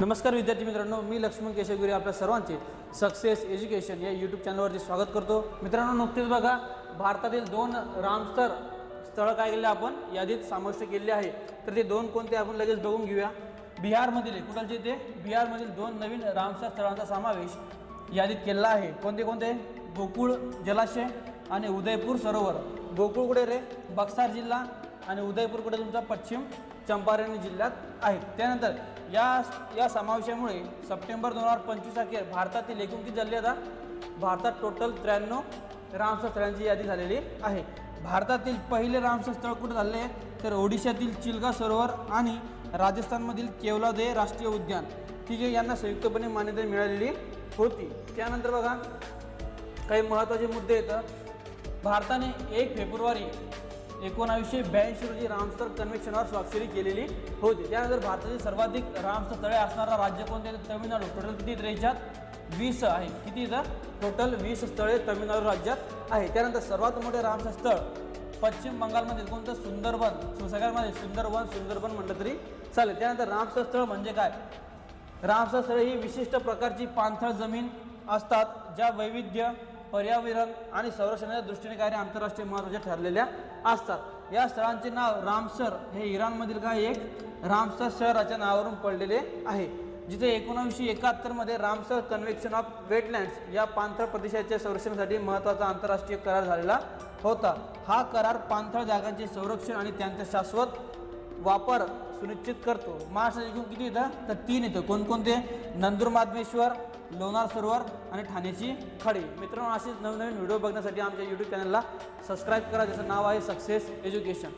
नमस्कार विद्यार्थी मित्रांनो मी लक्ष्मण केशवगिरी आपल्या सर्वांचे सक्सेस एज्युकेशन या यूट्यूब चॅनलवरती स्वागत करतो. मित्रांनो नुकतेच बघा भारतातील दोन रामस्तर स्थळं काय केले आपण? यादीत समाविष्ट केले आहे. तर ते दोन कोणते आपण लगेच बघून घेऊया. बिहारमधील आहे. कुठलचे ते? बिहारमधील दोन नवीन रामसर स्थळांचा समावेश यादीत केलेला आहे. कोणते कोणते? गोकुळ जलाशय आणि उदयपूर सरोवर. गोकुळ कुठे रे? बक्सार जिल्हा आणि उदयपूर कुठे तुमचा पश्चिम चंपारण जिल्ह्यात आहे. त्यानंतर या या समावेशामुळे सप्टेंबर दोन हजार पंचवीस अखेर भारतातील एकूण किती झाले आता भारतात टोटल त्र्याण्णव रामसर स्थळांची यादी झालेली आहे. भारतातील पहिले रामसर स्थळ कुठे झाले आहे तर ओडिशातील चिल्का सरोवर आणि राजस्थानमधील केवलादे राष्ट्रीय उद्यान. ठीक आहे यांना संयुक्तपणे मान्यता मिळालेली होती. त्यानंतर बघा काही महत्त्वाचे मुद्दे येतं भारताने एक फेब्रुवारी एकोणावीसशे ब्याऐंशी रोजी रामसर कन्व्हेन्शनवर स्वाक्षरी केलेली होती. त्यानंतर भारतातील सर्वाधिक रामसर तळे असणारा राज्य कोणते तमिळनाडू. टोटल किती आहेत वीस आहे. किती इथं? टोटल वीस स्थळे तमिळनाडू राज्यात आहे. त्यानंतर सर्वात मोठे रामसर स्थळ पश्चिम बंगालमधील कोणतं? सुंदरबन. सु- सगळ्यांमध्ये सुंदरबन सुंदरबन म्हटलं तरी चालेल. त्यानंतर रामसर स्थळ म्हणजे काय? रामसर स्थळ ही विशिष्ट प्रकारची पाणथळ जमीन असतात ज्या वैविध्य पर्यावरण आणि संरक्षणाच्या दृष्टीने काही आंतरराष्ट्रीय महत्त्वाच्या ठरलेल्या असतात. या स्थळांचे नाव रामसर हे इराणमधील काही एक रामसर शहराच्या नावावरून पडलेले आहे जिथे एकोणीसशे एकाहत्तरमध्ये रामसर कन्व्हेक्शन ऑफ वेटलँड्स या पांथळ प्रदेशाच्या संरक्षणासाठी महत्त्वाचा आंतरराष्ट्रीय करार झालेला होता. हा करार पाणथळ जागांचे संरक्षण आणि त्यांचा शाश्वत वापर सुनिश्चित करतो. महाराष्ट्रात एकूण किती येतं तर तीन येतं कोणकोणते? नंदुरमाधमेश्वर लोणार सरोवर आणि ठाण्याची खडी. मित्रांनो असेच नवनवीन व्हिडिओ बघण्यासाठी आमच्या यूट्यूब चॅनलला सबस्क्राईब करा. ज्याचं नाव आहे सक्सेस एज्युकेशन